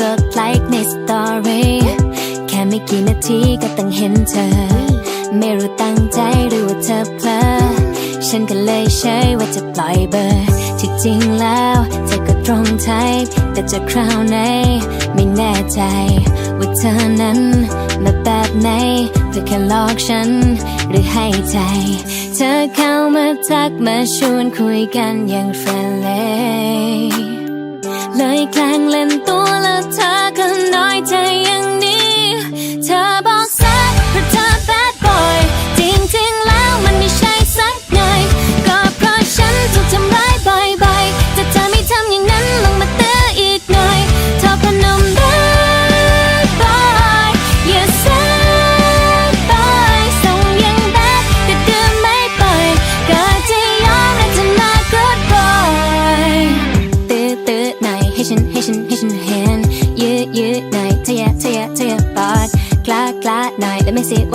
กดไลค์ในสตอรี่แค่ไม่กี่นาทีก็ต้องเห็นเธอ ไม่รู้ตั้งใจหรือว่าเธอเพลอฉันก็เลยเฉยว่าจะปล่อยเบอร์ ที่จริงแล้วเธอก็ตรงไทป์แต่จะคราวไหนไม่แน่ใจ ว่าเธอนั้นมาแบบไหนเพื่อแค่ลอกฉัน หรือให้ใจ เธอเข้ามาทักมาชวนคุยกันอย่างเฟรนลี่เลยแกล้งเล่นตัว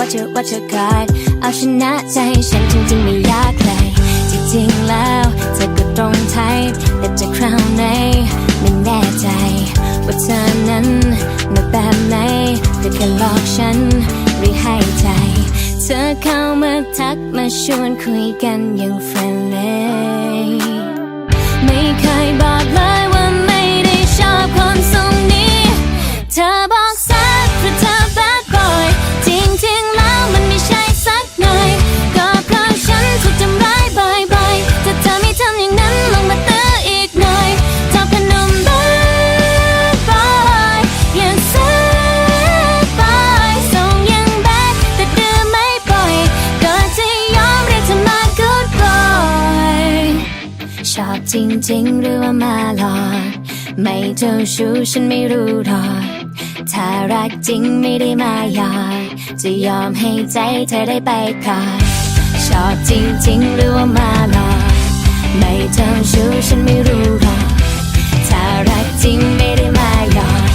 อย Let me see what you what you got เอาชนะใจฉันจริงๆไม่อยากใครจริงๆแล้วเธอก็ตรงไทป์แต่จะคราวไหนไม่แน่ใจ ว่าเธอนั้นมาแบบไหนหรือแค่หลอกฉันหรือให้ใจ เธอเข้ามาทักมาชวนคุยกันอย่างเฟรนลี่ไม่เคยบอกเลย จริงหรือว่ามาหลอกไม่เจ้าชู้ฉันไม่รู้หรอกถ้ารักจริงไม่ได้มาหยอกจะยอมให้ใจเธอได้ไปก่อนชอบจริงๆหรือว่ามาหลอกไม่เจ้าชู้ฉันไม่รู้หรอกถ้ารักจริงไม่ได้มาหยอก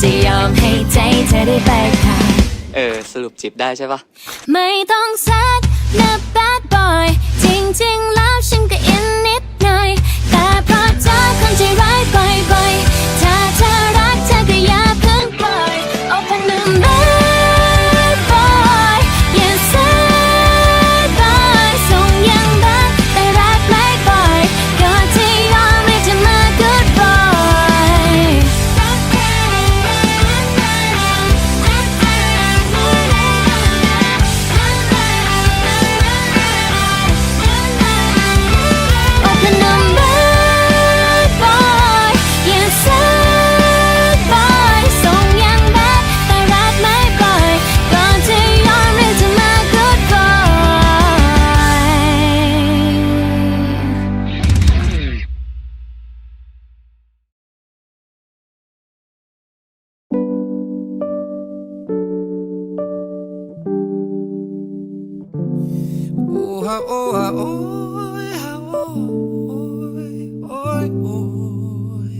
จะยอมให้ใจเธอได้ไปก่อนเออ สรุปจีบได้ใช่ปะไม่ต้องแซดนะ bad boy จริงๆ ใจร้ายบ่อยๆถ้าเธอ ฮะโอฮะโอยฮะโอยโอยโอย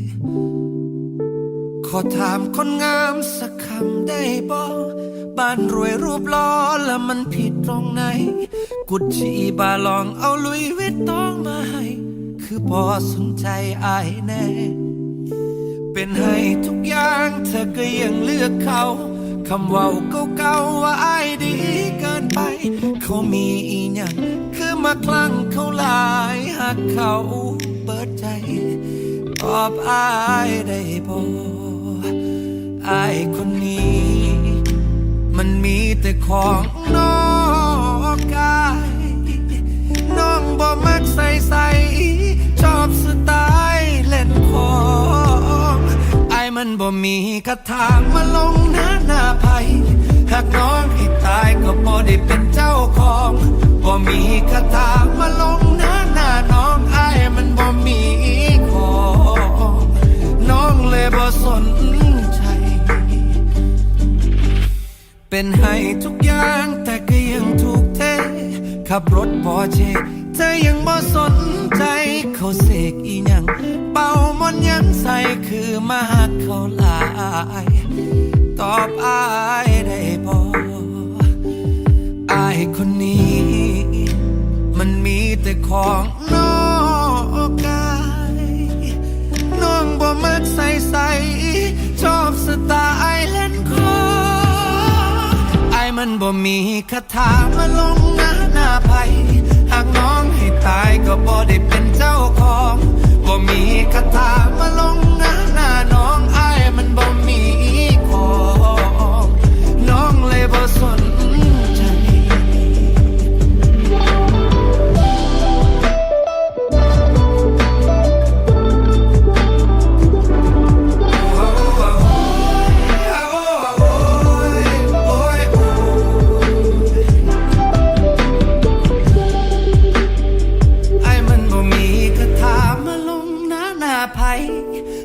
ขอถามคนงามสักคำได้บ่บ้านรวยรูปล่อแล้วมันผิดตรงไหน กุดชีบาลองเอาลุยวิตตองมาให้ คือพอสนใจอายแน่ เป็นให้ทุกอย่างเธอก็ยังเลือกเขา คำว่าเก่าๆว่าอายดีเกินไป เขามีอีหยังคือมาคลั่งเขาหลายหักเขาเปิดใจตอบอายได้บ่อายคนนี้ มันมีแต่ของนอกกายน้องบ่มักใส่ใส่ชอบสไตล์เล่นของ มันบ่มีคาถามาลงหน้าหน้าไผ่หากน้องให้ตายก็บ่ได้เป็นเจ้าของบ่มีคาถามาลงหน้าหน้าน้องไอ้มันบ่มีของน้องเลยบ่สนใจ เป็นให้ทุกอย่างแต่ก็ยังถูกเทขับรถปอเช่เธอยังบ่สนใจเขาเสก คือมากเขาหลาย ตอบอายได้บอกอายคนนี้ มันมีแต่ของนอกกายน้องบ่มักใส่ใสชอบสไตล์เล่นคออายมันบ่มีคาถามาลงหน้าหน้าไผหากน้องให้ตายก็บ่ได้เป็นเจ้าของ บ่มีคาถามาลงหน้าหน้าน้องไอ้มันบ่มีของน้องเลยบ่สน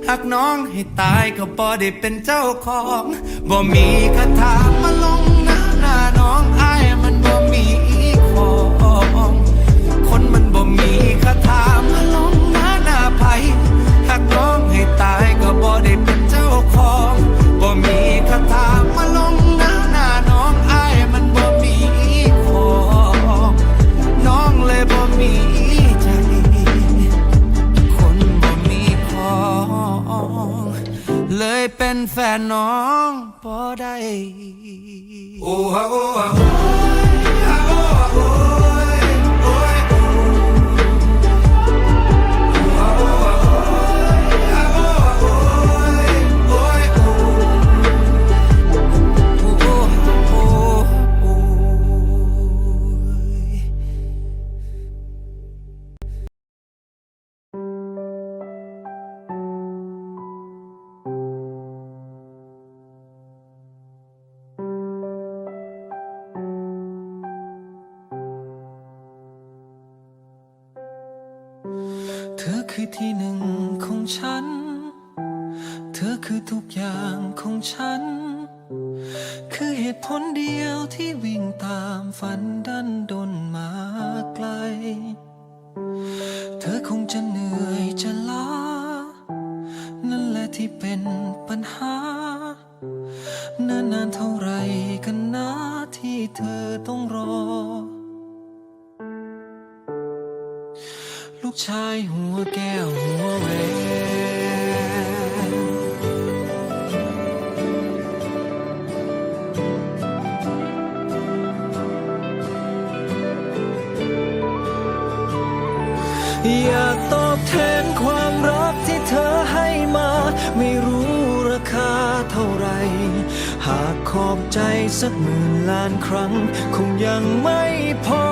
หากน้องให้ตายก็บ่ได้เป็นเจ้าของบ่มีคาถามาลงหน้าหน้าน้องอายมันบ่มีของคนมันบ่มีคาถามาลงหน้าหน้าไผหากน้องให้ตายก็บ่ได้เป็นเจ้าของบ่มีคาถามา แฟนน้องพอได้โอ้ฮะโอ้ฮะ คือที่หนึ่งของฉัน เธอคือทุกอย่างของฉัน คือเหตุผลเดียวที่วิ่งตามฝันดันโดน ใจสักหมื่นล้านครั้ง คงยังไม่พอ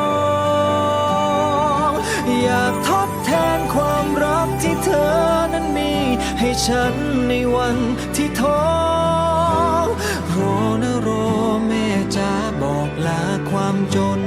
อยากทดแทนความรักที่เธอนั้นมี ให้ฉันในวันที่ท้อโรนะรอแม่จ๋าบอกลาความจน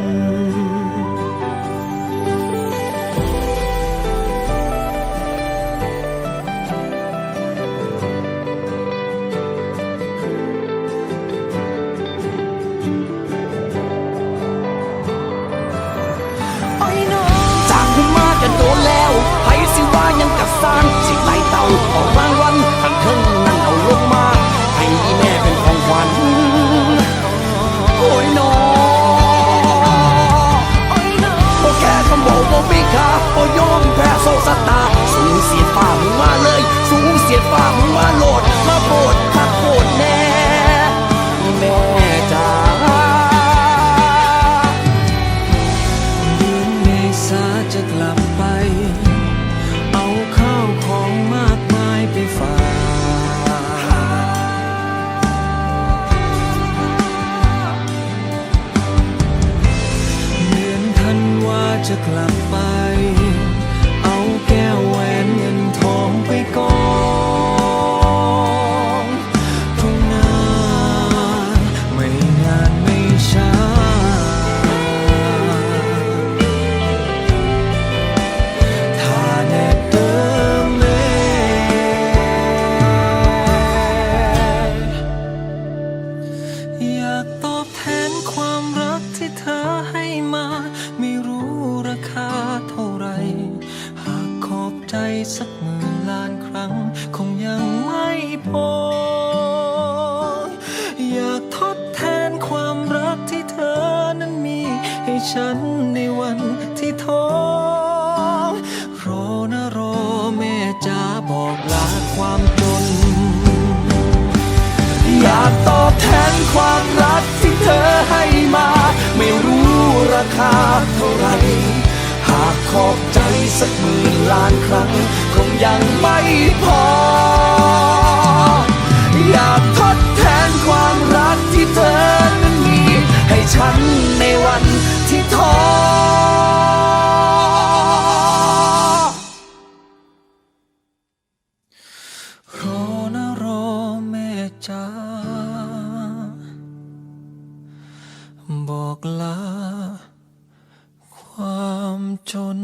Tốt ความรักที่เธอให้มา ไม่รู้ราคาเท่าไรหากขอบใจสักหมื่นล้านครั้ง คงยังไม่พอ จน